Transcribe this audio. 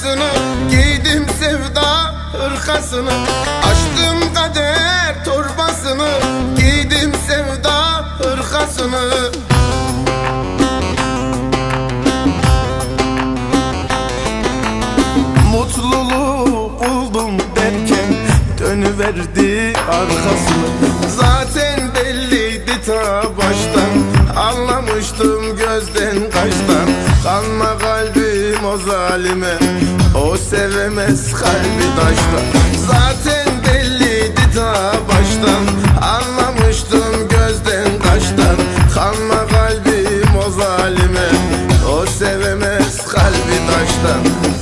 şapkasını Giydim sevda hırkasını. Açtım kader torbasını Giydim sevda hırkasını. Mutluluğu buldum derken Dönüverdi arkasını. Zaten belliydi ta baştan Anlamıştım gözden kaçtan. Kanma o zalime O sevemez kalbi taştan. Zaten belliydi ta baştan Anlamıştım gözden kaçtan. Kanma kalbim o zalime O sevemez kalbi taştan